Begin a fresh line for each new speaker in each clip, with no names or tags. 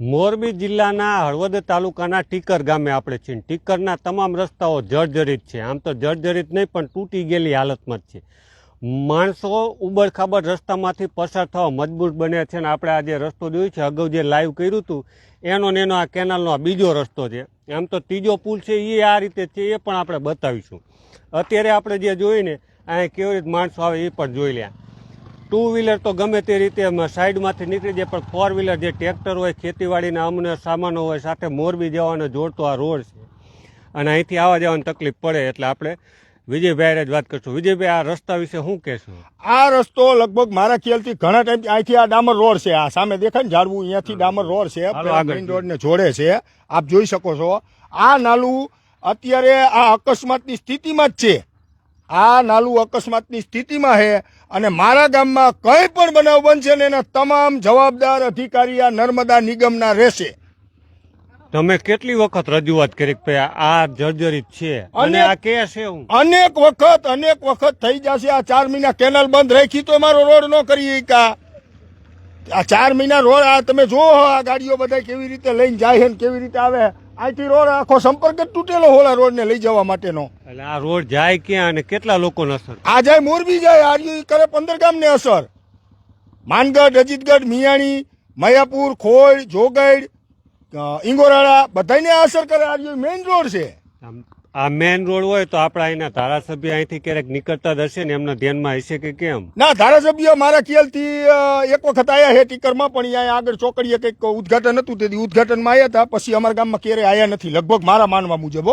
મોરબી જિલ્લાના હળવદ તાલુકાના ટીકર ગામે આપણે છીએ. ટીકરના તમામ રસ્તાઓ જર્જરિત છે. આમ તો જર્જરિત નહીં, પણ તૂટી ગયેલી હાલતમાં જ છે. માણસો ઉબડખાબડ રસ્તામાંથી પસાર થવા મજબૂર બન્યા છે અને આપણે આ જે રસ્તો જોયું છે, અગાઉ જે લાઈવ કર્યું હતું, એનો ને એનો આ કેનાલનો આ બીજો રસ્તો છે. આમ તો ત્રીજો પુલ છે એ આ રીતે છે, એ પણ આપણે બતાવીશું. અત્યારે આપણે જે જોયું ને અહીંયા કેવી રીતે માણસો આવે એ પણ જોઈ લ્યા. ટુ વ્હીલર તો ગમે તે રીતે સાઈડમાંથી નીકળી જાય પણ ફોર વ્હીલર જે ટ્રેક્ટર હોય ખેતીવાડીના અમને સામાનો હોય સાથે મોરબી જવાનો જોડતો આ રોડ છે. અને અહીંથી આવવા જવાની તકલીફ પડે એટલે આપણે વિજયભાઈ જ વાત કરશું. વિજયભાઈ આ રસ્તા વિશે શું કહેશું?
આ રસ્તો લગભગ મારા ખ્યાલથી ઘણા ટાઈમ અહીંથી આ ડામર રોડ છે. આ સામે દેખાય ને ઝાડવું અહીંયાથી ડામર રોડ છે. મેઇન રોડને જોડે છે. આપ જોઈ શકો છો. આ નાલું અત્યારે આ અકસ્માતની સ્થિતિમાં જ છે. આ નાલું અકસ્માતની સ્થિતિમાં છે અને મારા ગામમાં કંઈ પણ બનાવ બનશે ને એના તમામ જવાબદાર અધિકારી આ નર્મદા નિગમના રહેશે.
તમે કેટલી વખત રજૂઆત કરી કે આ જર્જરિત છે? અને આ કે છે
અનેક વખત અનેક વખત થઈ જશે. આ ચાર મહિના કેનાલ બંધ રાખી તો મારો રોડ ન કરી કા આ ચાર મહિના રોડ આ તમે જુઓ આ ગાડીઓ બધા કેવી રીતે લઈને જાય છે કેવી રીતે આવે. અહીંથી રોડ આખો સંપર્ક જ તૂટેલો હોલા રોડને લઈ જવા માટેનો.
એટલે આ રોડ જાય ક્યાં અને કેટલા લોકોને અસર?
આ જાય મોરબી જાય આજે કરે પંદર ગામને અસર. માનગઢ અજીતગઢ મિયાણી માયાપુર ખોડ જોગડ ઇંગોરાળા બધાને અસર કરે. આજે મેઇન રોડ છે.
આ મેન રોડ હોય તો આપણા અહીંના ધારાસભ્ય અહીંથી ક્યારેક નીકળતા જ હશે ને એમના ધ્યાનમાં હશે કે કેમ
ના, ધારાસભ્ય મારા ખ્યાલથી એક વખત આયા હે ટીકરમાં, પણ અહીંયા આગળ ચોકડીએ કંઈક ઉદઘાટન હતું, તેથી ઉદઘાટનમાં આવ્યા હતા, પછી અમારા ગામમાં ક્યારેય આયા નથી લગભગ મારા માનવા મુજબ.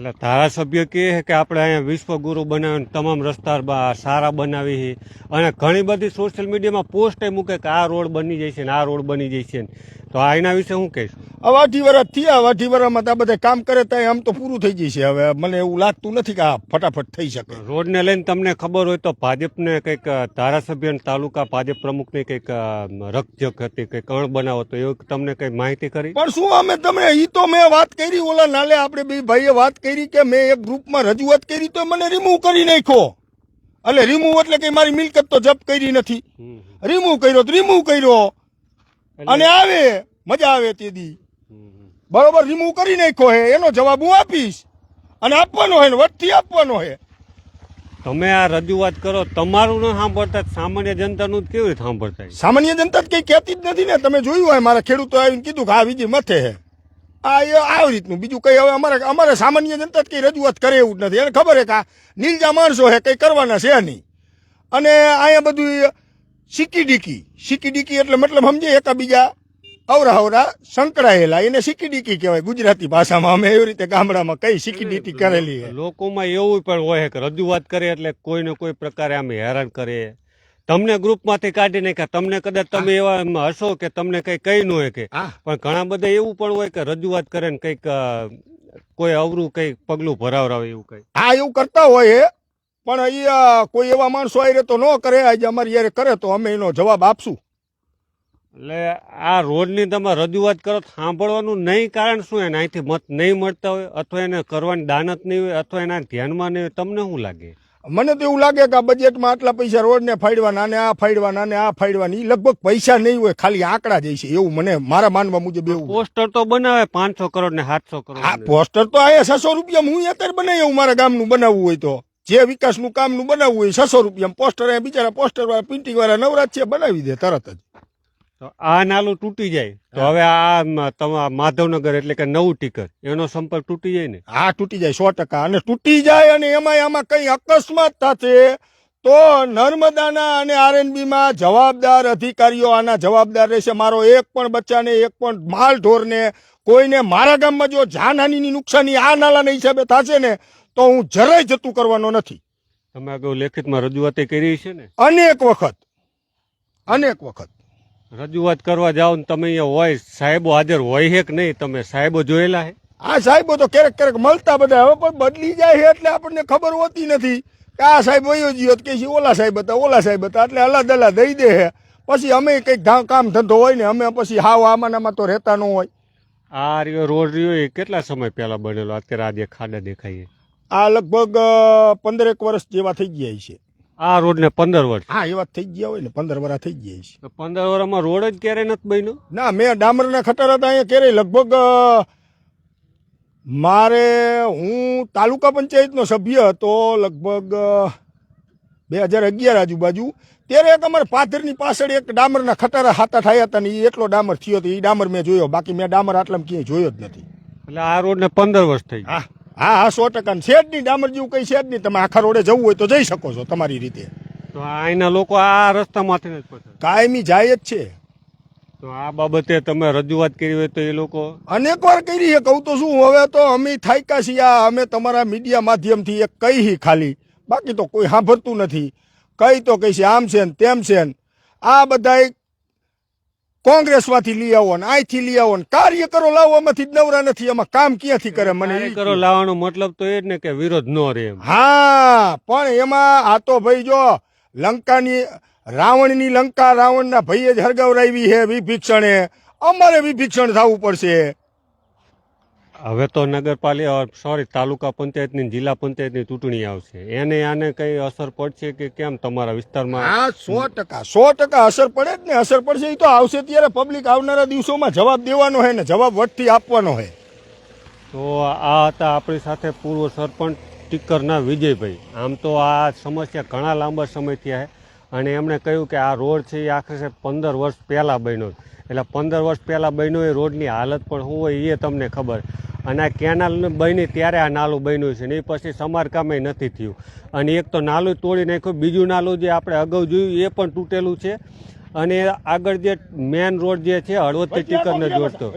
એટલે ધારાસભ્ય કહે કે આપણે અહીંયા વિશ્વગુરુ બનાવીને તમામ રસ્તા સારા બનાવી અને ઘણી બધી સોશિયલ મીડિયામાં પોસ્ટ મૂકે કે આ રોડ બની જાય છે ને આ રોડ બની જાય છે ને. તો આ એના વિશે હું કહીશ?
અઢી વર્ષ થયા વર્ષમાં તો આ બધા કામ કરે તો આમ તો પૂરું થઈ જશે હવે મને એવું લાગતું નથી કે આ ફટાફટ થઈ શકે.
રોડને લઈને તમને ખબર હોય તો ભાજપને કંઈક ધારાસભ્ય અને તાલુકા ભાજપ પ્રમુખની કંઈક રકજક હતી કંઈક અણ બનાવો તો એવું તમને કંઈ માહિતી કરી
પણ શું અમે તમે એ તો મેં વાત કરી ઓલા નાલે આપણે બે ભાઈએ વાત કરી કે મેં એક ગ્રુપમાં રજૂઆત કરી તો મને રિમૂવ કરી નાખ્યો. એટલે રિમૂવ એટલે કે મારી મિલકત તો જપ્ત કરી નથી. રિમૂવ કર્યો તો રિમૂવ કર્યો. અને આવે. મજા આવે તે દી. બરોબર રિમૂવ કરી નાખ્યો હે. એનો જવાબ હું આપીશ. અને આપવાનો હે ને વટથી આપવાનો હે.
તમે આ રજૂઆત કરો તમારું ન સાંભળતા સામાન્ય જનતાનું કેવી રીતે સાંભળતા
સામાન્ય જનતા કઈ કહેતી જ નથી ને. તમે જોયું હોય મારા ખેડૂતો આવીને કીધું કે આ બીજી મથે હે. આ એ આવી રીતનું. બીજું કંઈ હવે અમારે અમારે સામાન્ય જનતા કંઈ રજૂઆત કરે એવું જ નથી. એને ખબર હે કે આ નીલજા માણસો હે કંઈ કરવાના છે નહીં. અને અહીંયા બધું સિક્કી ડીકી. સિક્કી ડીકી એટલે મતલબ સમજે એકાબીજા અવરા અવરા સંકળાયેલા. એને સિક્કી ડીકી કહેવાય ગુજરાતી ભાષામાં. અમે એવી રીતે ગામડામાં કઈ સિક્કી ડીકી કરેલી
લોકોમાં એવું પણ હોય કે રજૂઆત કરે એટલે કોઈને કોઈ પ્રકારે આમ હેરાન કરે. તમને ગ્રુપમાંથી કાઢી નાખ્યા. તમને કદાચ તમે એવા હશો કે તમને કઈ કઈ ન હોય કે પણ ઘણા બધા એવું પણ હોય કે રજૂઆત કરે ને કંઈક કોઈ અવરું કંઈક પગલું ભરાવરાવે એવું કંઈ.
હા એવું કરતા હોય પણ અહીંયા કોઈ એવા માણસો આવી તો ન કરે. આજે અમારી યારે કરે તો અમે એનો જવાબ આપશું.
એટલે આ રોડની તમે રજૂઆત કરો સાંભળવાનું નહીં કારણ શું? એને અહીંથી મત નહીં મળતા હોય અથવા એને કરવાની દાનત નહીં હોય અથવા એના ધ્યાનમાં નહીં હોય. તમને શું લાગે?
મને તો એવું લાગે કે આ બજેટમાં આટલા પૈસા રોડને ફાડવાના ને આ ફાડવાના ને આ ફાડવાની લગભગ પૈસા નહીં હોય ખાલી આંકડા જાય છે એવું મને મારા માનવા મુજબ એવું.
પોસ્ટર તો બનાવે પાંચસો કરોડ ને સાતસો કરોડ હા
પોસ્ટર તો આ છસો રૂપિયા હું અત્યારે બનાવી એવું મારા ગામનું બનાવવું હોય તો. જે વિકાસનું કામનું બનાવવું હોય છસો રૂપિયા પોસ્ટર અહીંયા બિચારા પોસ્ટર વાળા પ્રિન્ટિંગ વાળા નવરાજ છે બનાવી દે તરત જ.
તો આ નાલું તૂટી જાય. તો હવે આ માધવનગર એટલે કે નવું ટીકર એનો સંપર્ક તૂટી જાય ને?
હા તૂટી જાય સો ટકા. અને તૂટી જાય અને એમાં આમાં કઈ અકસ્માત થશે તો નર્મદાના અને આરએનબી માં જવાબદાર અધિકારીઓ આના જવાબદાર રહેશે. મારો એક પણ બચ્ચાને એક પણ માલ ઢોરને કોઈને મારા ગામમાં જો જાનહાનિની નુકસાની આ નાલાના હિસાબે થશે ને તો હું જરાય જતું કરવાનો નથી.
તમે અગાઉ લેખિતમાં રજૂઆત કરી છે ને?
અનેક વખત અનેક વખત.
રજૂઆત કરવા જાઓ ને તમે અહીંયા હોય સાહેબો હાજર હોય છે કે નહીં? તમે સાહેબો જોયેલા છે?
આ સાહેબો તો ક્યારેક ક્યારેક મળતા બધા હવે પણ બદલી જાય છે એટલે આપણને ખબર હોતી નથી કે આ સાહેબ વયો ગયો કે છે ઓલા સાહેબ હતા ઓલા સાહેબ હતા. એટલે અલગ અલગ દઈ દે છે. પછી અમે કંઈક કામ ધંધો હોય ને અમે પછી હાવ આમાં આમાં તો રહેતા ન હોય.
આ રહ્યો રોડ રહ્યો એ કેટલા સમય પહેલાં બનેલો? અત્યારે આજે ખાડા દેખાય
આ લગભગ પંદરેક વર્ષ જેવા થઈ ગયા છે.
આ રોડને પંદર વર્ષ.
હા એવા થઈ ગયા હોય ને પંદર વર્ષ થઈ ગયા છે.
પંદર વર્ષમાં રોડ જ ક્યારે નથી બન્યો?
ના મેં ડામરના ખટર હતા અહીંયા ક્યારે લગભગ મારે હું તાલુકા પંચાયતનો સભ્ય હતો લગભગ બે હજાર અગિયાર આજુબાજુ. ત્યારે એક અમારે પાથરની પાછળ એક ડામરના ખટારા હાથા થયા હતા ને એ એટલો ડામર થયો હતો એ ડામર મેં જોયો. બાકી મેં ડામર આટલા ક્યાંય જોયો જ નથી.
એટલે આ રોડને પંદર વર્ષ થઈ
હા. હા હા સો ટકા. ને શેડ નહીં ડામર જેવું કઈ શેડ નહીં તમે આખા રોડે જવું હોય તો જઈ શકો છો તમારી રીતે.
તો અહીંના લોકો આ રસ્તામાંથી જ પસાર.
કાયમી જાય જ છે.
તો આ બાબતે તમે રજૂઆત કરી હોય તો એ લોકો
અનેક વાર કરી છે. કહું તો શું હવે તો અમે થાયકા છીએ. આ અમે તમારા મીડિયા માધ્યમથી એક કહી ખાલી. બાકી તો કોઈ સાંભળતું નથી. કઈ તો કઈ છે આમ છે ને તેમ છે ને. આ બધાય કોંગ્રેસમાંથી લઈ આવો ને અહીંથી લઈ આવો ને કાર્યકરો લાવવામાંથી જ નવરા નથી એમાં કામ ક્યાંથી કરે? મને કાર્યકરો
કરો લાવવાનો મતલબ તો એ જ ને કે વિરોધ ન રહે
હા પણ એમાં આ તો ભાઈ જો લંકાની રાવણની લંકા રાવણના ભાઈએ જ હરગાવરાવી છે વિભીક્ષણે અમારે વિભીક્ષણ થવું પડશે.
હવે તો નગરપાલિકા સોરી તાલુકા પંચાયતની જિલ્લા પંચાયતની ચૂંટણી આવશે. એને આને કઈ અસર પડશે કે કેમ તમારા વિસ્તારમાં?
હા સો ટકા સો ટકા અસર પડે જ ને અસર પડશે એ તો આવશે ત્યારે પબ્લિક આવનારા દિવસોમાં જવાબ દેવાનો હોય ને જવાબ વટથી આપવાનો હોય.
તો આ હતા આપણી સાથે પૂર્વ સરપંચ ટીકરના વિજયભાઈ. આમ તો આ સમસ્યા ઘણા લાંબા સમયથી છે અને એમણે કહ્યું કે આ રોડ છે એ આખરે પંદર વર્ષ પહેલાં બન્યો. એટલે પંદર વર્ષ પહેલાં બન્યો એ રોડની હાલત પણ શું હોય એ તમને ખબર. અને આ કેનાલ બની ત્યારે આ નાલું બન્યું છે ને એ પછી સમારકામે નથી થયું. અને એક તો નાલું તોડી નાખ્યું બીજું નાલું જે આપણે અગાઉ જોયું એ પણ તૂટેલું છે. અને આગળ જે મેન રોડ જે છે હળવદથી ટીકરને જોડતો.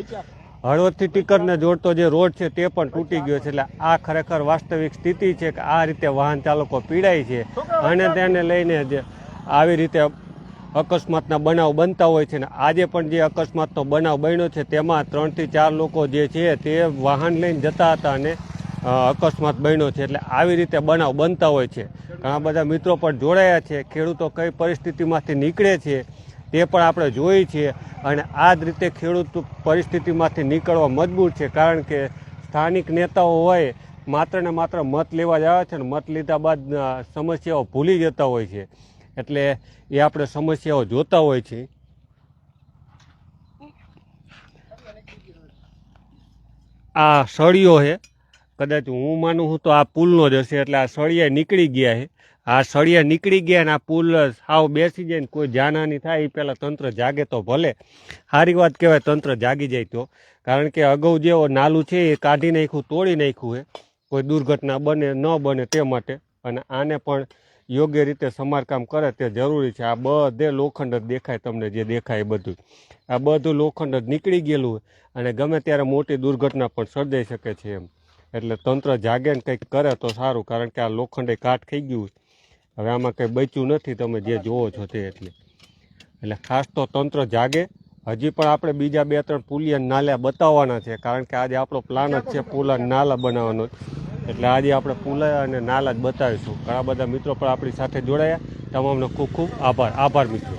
હળવદથી ટીકરને જોડતો જે રોડ છે તે પણ તૂટી ગયો છે. એટલે આ ખરેખર વાસ્તવિક સ્થિતિ છે કે આ રીતે વાહન ચાલકો પીડાય છે. અને તેને લઈને જે આવી રીતે અકસ્માતના બનાવ બનતા હોય છે ને આજે પણ જે અકસ્માતનો બનાવ બન્યો છે, તેમાં ત્રણથી ચાર લોકો જે છે તે વાહન લઈને જતા હતા અને અકસ્માત બન્યો છે. એટલે આવી રીતે બનાવ બનતા હોય છે. ઘણા બધા મિત્રો પણ જોડાયા છે. ખેડૂતો કઈ પરિસ્થિતિમાંથી નીકળે છે, તે પણ આપણે જોઈએ છીએ અને આ જ રીતે ખેડૂત પરિસ્થિતિમાંથી નીકળવા મજબૂર છે. કારણ કે સ્થાનિક નેતાઓ હોય, માત્ર ને માત્ર મત લેવા જ આવે છે અને મત લીધા બાદ સમસ્યાઓ ભૂલી જતા હોય છે. એટલે એ આપણે સમસ્યાઓ જોતા હોય છે. આ સળિયો છે. કદાચ હું માનું છું તો આ પુલનો જ હશે, એટલે આ સળિયા નીકળી ગયા છે. આ સળિયા નીકળી ગયા ને આ પુલ સાવ બેસી જાય ને કોઈ જાનહાની થાય, એ પહેલાં તંત્ર જાગે તો ભલે. સારી વાત કહેવાય, તંત્ર જાગી જાય તો. કારણ કે અગાઉ જેવો નાલું છે, એ કાઢી નાખ્યું, તોડી નાખ્યું છે. કોઈ દુર્ઘટના બને, ન બને તે માટે. અને આને પણ યોગ્ય રીતે સમારકામ કરે તે જરૂરી છે. આ બધે લોખંડ જ દેખાય તમને, જે દેખાય એ બધું. આ બધું લોખંડ જ નીકળી ગયેલું અને ગમે ત્યારે મોટી દુર્ઘટના પણ સર્જાઈ શકે છે એમ. એટલે તંત્ર જાગે ને કંઈક કરે તો સારું, કારણ કે આ લોખંડે કાટ ખાઈ ગયું હવે આમાં કંઈ બચ્યું નથી, તમે જે જોવો છો તે એટલે. એટલે ખાસ તો તંત્ર જાગે. હજી પણ આપણે બીજા બે ત્રણ પુલિયા નાલ્યા બતાવવાના છે, કારણ કે આજે આપણો પ્લાન જ છે પુલા નાલા બનાવવાનો. એટલે આજે આપણે પુલા અને નાલા જ બતાવીશું. ઘણા બધા મિત્રો પણ આપણી સાથે જોડાયા. તમામનો ખૂબ ખૂબ આભાર. આભાર મિત્રો.